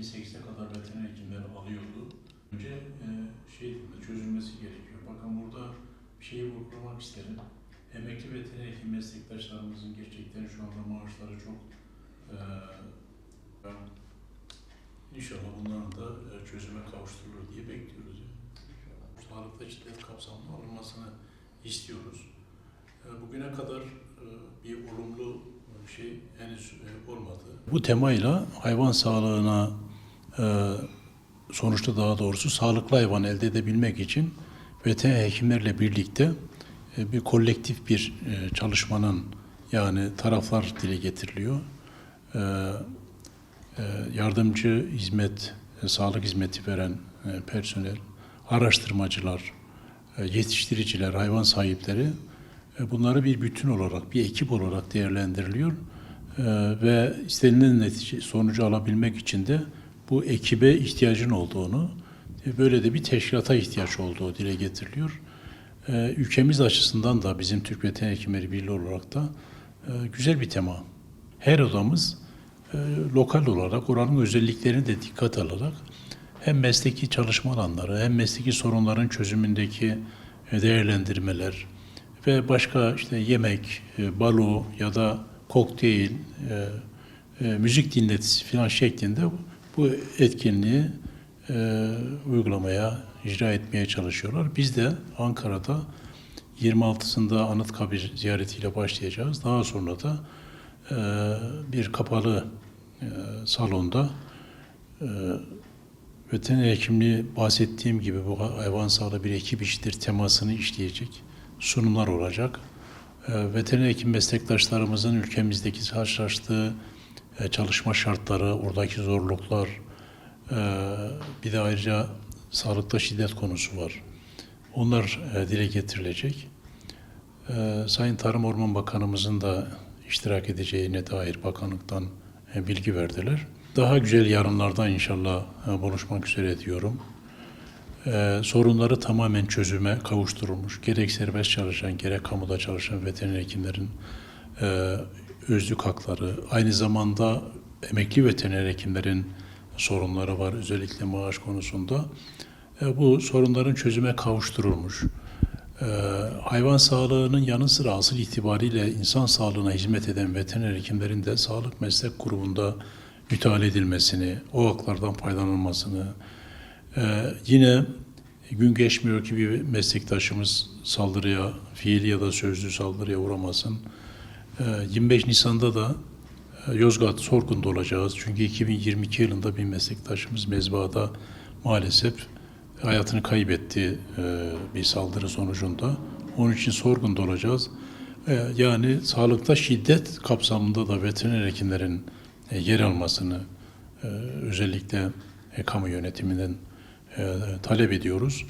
58'e kadar veteriner hekimleri alıyordu. Önce e, şey çözülmesi gerekiyor. Bakın burada bir şeyi vurgulamak isterim. Emekli veteriner hekim meslektaşlarımızın gerçekten şu anda maaşları çok e, inşallah bunların da e, çözüme kavuşturulur diye bekliyoruz. Yani. Sağlıkta şiddet kapsamlı alınmasını istiyoruz. E, Bugüne kadar e, bir olumlu şey henüz olmadı. Bu temayla hayvan sağlığına sonuçta daha doğrusu sağlıklı hayvan elde edebilmek için veteriner hekimlerle birlikte e, bir kolektif bir e, çalışmanın yani taraflar dile getiriliyor. E, e, Yardımcı hizmet, sağlık hizmeti veren personel, araştırmacılar, yetiştiriciler, hayvan sahipleri bunları bir bütün olarak, bir ekip olarak değerlendiriliyor E, ve istenilen netice sonucu alabilmek için de bu ekibe ihtiyacın olduğunu, e, böyle de bir teşkilata ihtiyaç olduğu dile getiriliyor. E, Ülkemiz açısından da bizim Türk Veteriner Hekimleri Birliği olarak da e, güzel bir tema. Her odamız lokal olarak oranın özelliklerini de dikkat alarak hem mesleki çalışma alanları hem mesleki sorunların çözümündeki değerlendirmeler ve başka işte yemek, balo ya da kokteyl, müzik dinletisi falan şeklinde bu etkinliği e, uygulamaya, icra etmeye çalışıyorlar. Biz de Ankara'da 26'sında Anıtkabir ziyaretiyle başlayacağız. Daha sonra da e, bir kapalı e, salonda e, veteriner hekimliği bahsettiğim gibi bu hayvan sağlığı bir ekip işidir temasını işleyecek sunumlar olacak. E, veteriner hekim meslektaşlarımızın ülkemizdeki karşılaştığı çalışma şartları, oradaki zorluklar, e, bir de ayrıca sağlıkta şiddet konusu var. Onlar e, dile getirilecek. E, Sayın Tarım Orman Bakanımızın da iştirak edeceğine dair bakanlıktan e, bilgi verdiler. Daha güzel yarınlarda inşallah e, buluşmak üzere diyorum. E, sorunları tamamen çözüme kavuşturulmuş. Gerek serbest çalışan, gerek kamuda çalışan veteriner hekimlerin e, özlük hakları, aynı zamanda emekli veteriner hekimlerin sorunları var, özellikle maaş konusunda. E, bu sorunların çözüme kavuşturulmuş. E, hayvan sağlığının yanı sıra asıl itibariyle insan sağlığına hizmet eden veteriner hekimlerin de sağlık meslek grubunda müteala edilmesini, o haklardan faydalanılmasını, e, yine gün geçmiyor ki bir meslektaşımız saldırıya, fiili ya da sözlü saldırıya uğramasın. E, 25 Nisan'da da e, Yozgat Sorgun'da olacağız. Çünkü 2022 yılında bir meslektaşımız mezbahada maalesef hayatını kaybetti e, bir saldırı sonucunda. Onun için Sorgun'da olacağız. E, Yani sağlıkta şiddet kapsamında da veteriner hekimlerin yer almasını özellikle kamu yönetiminden talep ediyoruz.